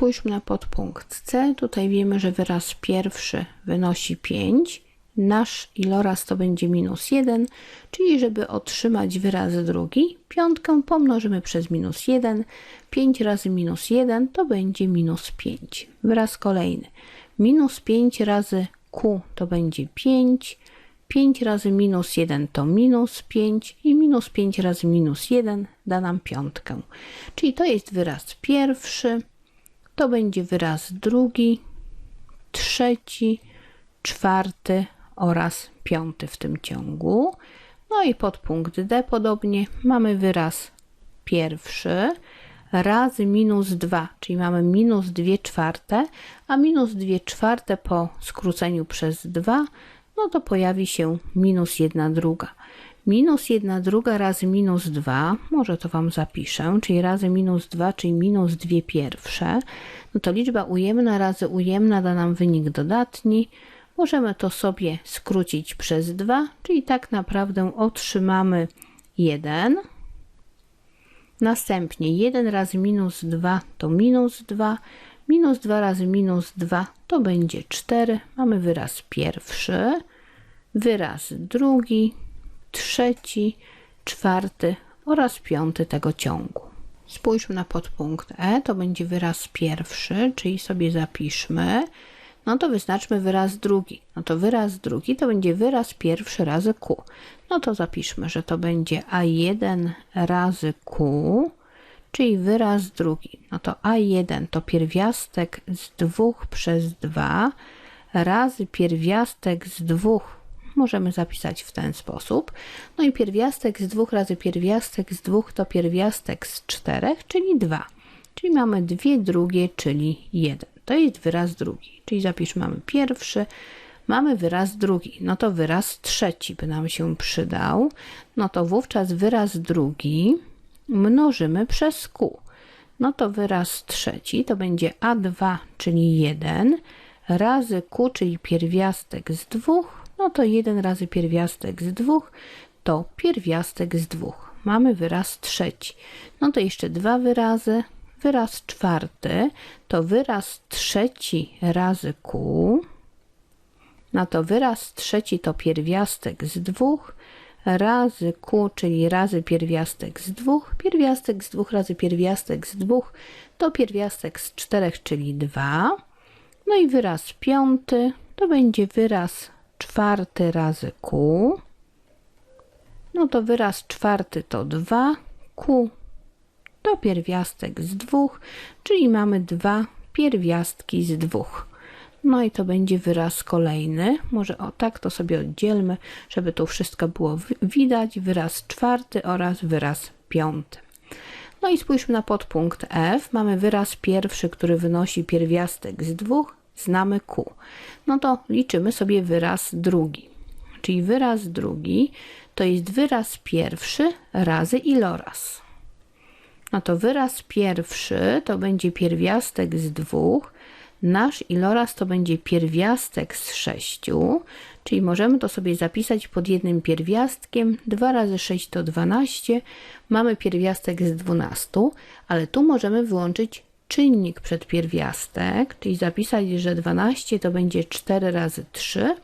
Spójrzmy na podpunkt C. Tutaj wiemy, że wyraz pierwszy wynosi 5. Nasz iloraz to będzie minus 1, czyli żeby otrzymać wyraz drugi, piątkę pomnożymy przez minus 1. 5 razy minus 1 to będzie minus 5. Wyraz kolejny. Minus 5 razy q to będzie 5. 5 razy minus 1 to minus 5 i minus 5 razy minus 1 da nam piątkę. Czyli to jest wyraz pierwszy, to będzie wyraz drugi, trzeci, czwarty oraz piąty w tym ciągu. No i podpunkt D podobnie mamy wyraz pierwszy razy minus 2, czyli mamy minus 2 czwarte, a minus 2 czwarte po skróceniu przez 2 no to pojawi się minus 1 druga. Minus 1 druga razy minus 2, może to Wam zapiszę, czyli razy minus 2, czyli minus 2 pierwsze, no to liczba ujemna razy ujemna da nam wynik dodatni. Możemy to sobie skrócić przez 2, czyli tak naprawdę otrzymamy 1. Następnie 1 razy minus 2 to minus 2, minus 2 razy minus 2 to będzie 4. Mamy wyraz pierwszy wyraz drugi, trzeci, czwarty oraz piąty tego ciągu. Spójrzmy na podpunkt E, to będzie wyraz pierwszy, czyli sobie zapiszmy. No to wyznaczmy wyraz drugi. No to wyraz drugi to będzie wyraz pierwszy razy Q. No to zapiszmy, że to będzie A1 razy Q, czyli wyraz drugi. No to A1 to pierwiastek z 2 przez 2 razy pierwiastek z 2 możemy zapisać w ten sposób. No i pierwiastek z 2 razy pierwiastek z 2 to pierwiastek z 4, czyli 2. Czyli mamy dwie drugie, czyli 1. To jest wyraz drugi. Czyli zapiszmy, mamy pierwszy, mamy wyraz drugi. No to wyraz trzeci by nam się przydał. No to wówczas wyraz drugi mnożymy przez Q. No to wyraz trzeci to będzie A2, czyli 1 razy Q, czyli pierwiastek z 2 no to 1 razy pierwiastek z 2 to pierwiastek z 2. Mamy wyraz trzeci. No to jeszcze dwa wyrazy. Wyraz czwarty to wyraz trzeci razy Q. No to wyraz trzeci to pierwiastek z 2 razy Q, czyli razy pierwiastek z 2. Pierwiastek z 2 razy pierwiastek z 2 to pierwiastek z 4, czyli 2. No i wyraz piąty to będzie wyraz czwarty razy Q. No to wyraz czwarty to 2, Q to pierwiastek z dwóch, czyli mamy dwa pierwiastki z dwóch. No i to będzie wyraz kolejny. Może o tak to sobie oddzielmy, żeby to wszystko było widać. Wyraz czwarty oraz wyraz piąty. No i spójrzmy na podpunkt F. Mamy wyraz pierwszy, który wynosi pierwiastek z dwóch, znamy Q. No to liczymy sobie wyraz drugi. Czyli wyraz drugi to jest wyraz pierwszy razy iloraz. No to wyraz pierwszy to będzie pierwiastek z dwóch, nasz iloraz to będzie pierwiastek z sześciu, czyli możemy to sobie zapisać pod jednym pierwiastkiem. 2 razy 6 to 12, mamy pierwiastek z 12, ale tu możemy wyłączyć czynnik przed pierwiastek, czyli zapisać, że 12 to będzie 4 razy 3.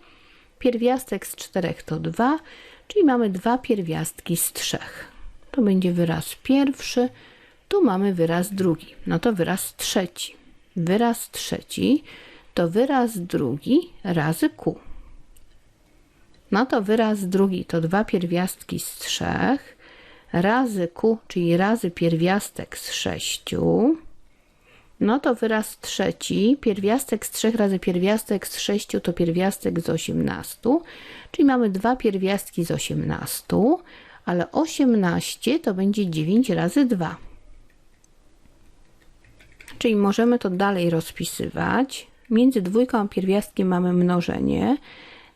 Pierwiastek z 4 to 2, czyli mamy dwa pierwiastki z 3. To będzie wyraz pierwszy, tu mamy wyraz drugi, no to wyraz trzeci. Wyraz trzeci to wyraz drugi razy Q. No to wyraz drugi to dwa pierwiastki z trzech razy Q, czyli razy pierwiastek z sześciu no to wyraz trzeci, pierwiastek z 3 razy pierwiastek z 6 to pierwiastek z 18, czyli mamy dwa pierwiastki z 18, ale 18 to będzie 9 razy 2. Czyli możemy to dalej rozpisywać. Między dwójką a pierwiastkiem mamy mnożenie,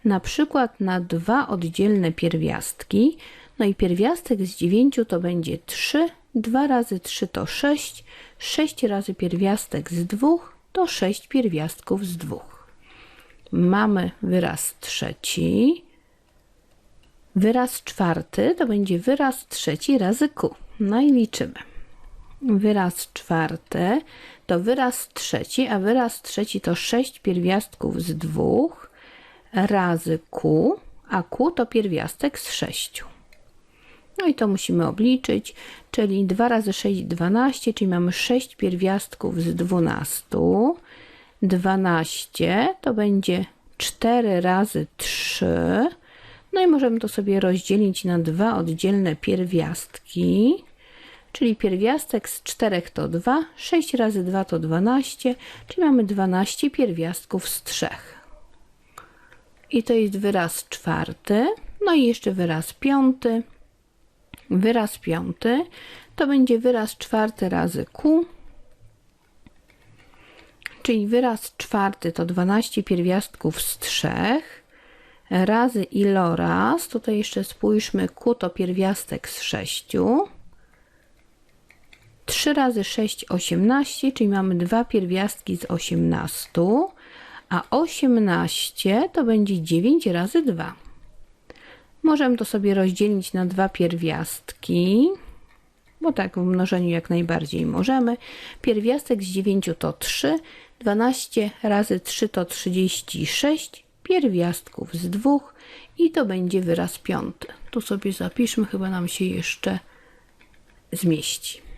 na przykład na dwa oddzielne pierwiastki, no i pierwiastek z 9 to będzie 3, 2 razy 3 to 6, 6 razy pierwiastek z 2 to 6 pierwiastków z 2. Mamy wyraz trzeci. Wyraz czwarty to będzie wyraz trzeci razy Q. No i liczymy. wyraz czwarty to wyraz trzeci, a wyraz trzeci to 6 pierwiastków z dwóch razy q, a q to pierwiastek z 6. No i to musimy obliczyć, czyli 2 razy 6 12, czyli mamy 6 pierwiastków z 12. 12 to będzie 4 razy 3. No i możemy to sobie rozdzielić na dwa oddzielne pierwiastki. Czyli pierwiastek z 4 to 2, 6 razy 2 to 12, czyli mamy 12 pierwiastków z 3. I to jest wyraz czwarty. No i jeszcze wyraz piąty. Wyraz piąty to będzie wyraz czwarty razy q, czyli wyraz czwarty to 12 pierwiastków z 3 razy iloraz, tutaj jeszcze spójrzmy, q to pierwiastek z 6. 3 razy 6 18, czyli mamy dwa pierwiastki z 18, a 18 to będzie 9 razy 2. Możemy to sobie rozdzielić na dwa pierwiastki, bo tak w mnożeniu jak najbardziej możemy. Pierwiastek z 9 to 3, 12 razy 3 to 36 pierwiastków z 2 i to będzie wyraz piąty. Tu sobie zapiszmy, chyba nam się jeszcze zmieści.